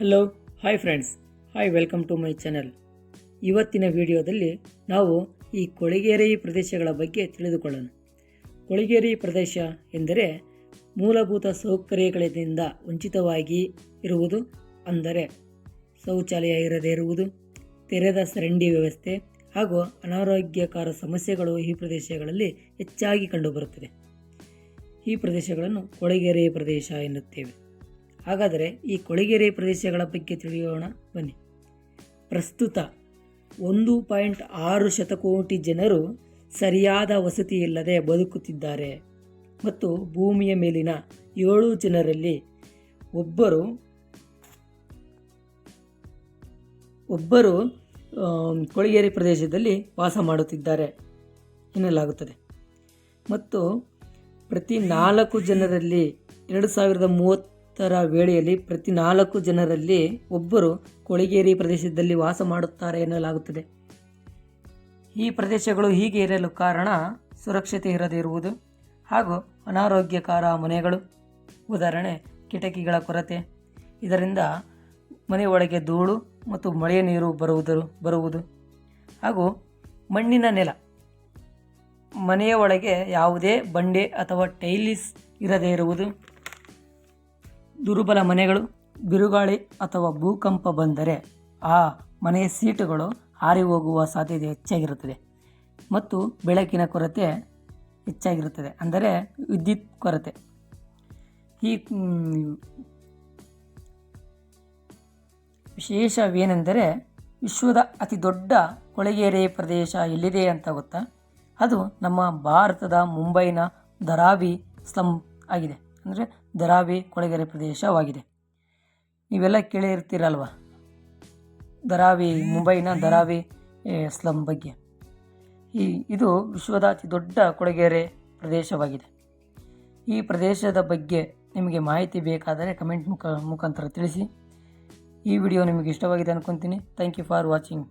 Hello hi friends hi welcome to my channel ಇವತ್ತಿನ ವಿಡಿಯೋದಲ್ಲಿ ನಾವು ಈ ಕೊಳಿಗೇರಿ ಪ್ರದೇಶಗಳ ಬಗ್ಗೆ ತಿಳಿದುಕೊಳ್ಳೋಣ. ಕೊಳಿಗೇರಿ ಪ್ರದೇಶ ಎಂದರೆ ಮೂಲಭೂತ ಸೌಕರ್ಯಗಳಿಂದ ವಂಚಿತವಾಗಿ ಇರುವುದು ಅಂದರೆ ಶೌಚಾಲಯ ಇರದೇ ಇರುವುದು, ತೆರೆದ ಸರಂಡಿ ವ್ಯವಸ್ಥೆ ಹಾಗೂ ಅನಾರೋಗ್ಯಕರ ಸಮಸ್ಯೆಗಳು ಈ ಪ್ರದೇಶಗಳಲ್ಲಿ ಹೆಚ್ಚಾಗಿ ಕಂಡುಬರುತ್ತದೆ. ಈ ಪ್ರದೇಶಗಳನ್ನು ಕೊಳಗೇರಿ ಪ್ರದೇಶ ಎನ್ನುತ್ತೇವೆ. ಹಾಗಾದರೆ ಈ ಕೊಳಗೇರಿ ಪ್ರದೇಶಗಳ ಬಗ್ಗೆ ತಿಳಿಯೋಣ. ಬನ್ನಿ. ಪ್ರಸ್ತುತ ಒಂದು ಪಾಯಿಂಟ್ ಆರು ಶತಕೋಟಿ ಜನರು ಸರಿಯಾದ ವಸತಿ ಇಲ್ಲದೆ ಬದುಕುತ್ತಿದ್ದಾರೆ. ಮತ್ತು ಭೂಮಿಯ ಮೇಲಿನ ಏಳು ಜನರಲ್ಲಿ ಒಬ್ಬರು ಒಬ್ಬರು ಕೊಳಗೇರಿ ಪ್ರದೇಶದಲ್ಲಿ ವಾಸ ಮಾಡುತ್ತಿದ್ದಾರೆ ಎನ್ನಲಾಗುತ್ತದೆ. ಮತ್ತು ಪ್ರತಿ ನಾಲ್ಕು ಜನರಲ್ಲಿ ಎರಡು ಸಾವಿರದ ಮೂವತ್ತರ ವೇಳೆಯಲ್ಲಿ ಪ್ರತಿ ನಾಲ್ಕು ಜನರಲ್ಲಿ ಒಬ್ಬರು ಕೊಳಗೇರಿ ಪ್ರದೇಶದಲ್ಲಿ ವಾಸ ಮಾಡುತ್ತಾರೆ ಎನ್ನಲಾಗುತ್ತದೆ. ಈ ಪ್ರದೇಶಗಳು ಹೀಗೆ ಇರಲು ಕಾರಣ ಸುರಕ್ಷತೆ ಇರದೇ ಇರುವುದು ಹಾಗೂ ಅನಾರೋಗ್ಯಕರ ಮನೆಗಳು. ಉದಾಹರಣೆ, ಕಿಟಕಿಗಳ ಕೊರತೆ. ಇದರಿಂದ ಮನೆಯೊಳಗೆ ಧೂಳು ಮತ್ತು ಮಳೆಯ ನೀರು ಬರುವುದರು ಬರುವುದು. ಹಾಗೂ ಮಣ್ಣಿನ ನೆಲ. ಮನೆಯ ಒಳಗೆ ಯಾವುದೇ ಬಂಡೆ ಅಥವಾ ಟೈಲಿಸ್ ಇರದೇ ಇರುವುದು. ದುರ್ಬಲ ಮನೆಗಳು, ಬಿರುಗಾಳಿ ಅಥವಾ ಭೂಕಂಪ ಬಂದರೆ ಆ ಮನೆಯ ಸೀಟುಗಳು ಹಾರಿ ಹೋಗುವ ಸಾಧ್ಯತೆ ಹೆಚ್ಚಾಗಿರುತ್ತದೆ ಮತ್ತು ಬೆಳಕಿನ ಕೊರತೆ ಹೆಚ್ಚಾಗಿರುತ್ತದೆ, ಅಂದರೆ ವಿದ್ಯುತ್ ಕೊರತೆ. ಈ ವಿಶೇಷವೇನೆಂದರೆ ವಿಶ್ವದ ಅತಿ ದೊಡ್ಡ ಕೊಳಗೇರಿ ಪ್ರದೇಶ ಎಲ್ಲಿದೆ ಅಂತ ಗೊತ್ತಾ? ಅದು ನಮ್ಮ ಭಾರತದ ಮುಂಬೈನ ಧರಾವಿ ಸ್ಲಮ್ ಆಗಿದೆ. ಅಂದರೆ ದರಾವಿ ಕೊಳಗೆರೆ ಪ್ರದೇಶವಾಗಿದೆ. ನೀವೆಲ್ಲ ಕೇಳಿರ್ತೀರಲ್ವ ದರಾವಿ ಮುಂಬೈನ ದರಾವಿ ಸ್ಲಮ್ ಬಗ್ಗೆ. ಈ, ಇದು ವಿಶ್ವದ ಅತಿ ದೊಡ್ಡ ಕೊಳಗೆರೆ ಪ್ರದೇಶವಾಗಿದೆ. ಈ ಪ್ರದೇಶದ ಬಗ್ಗೆ ನಿಮಗೆ ಮಾಹಿತಿ ಬೇಕಾದರೆ ಕಮೆಂಟ್ ಮುಖ, ಮುಖಾಂತರ ತಿಳಿಸಿ. ಈ ವಿಡಿಯೋ ನಿಮಗೆ ಇಷ್ಟವಾಗಿದೆ ಅನ್ಕೊತೀನಿ. Thank you for watching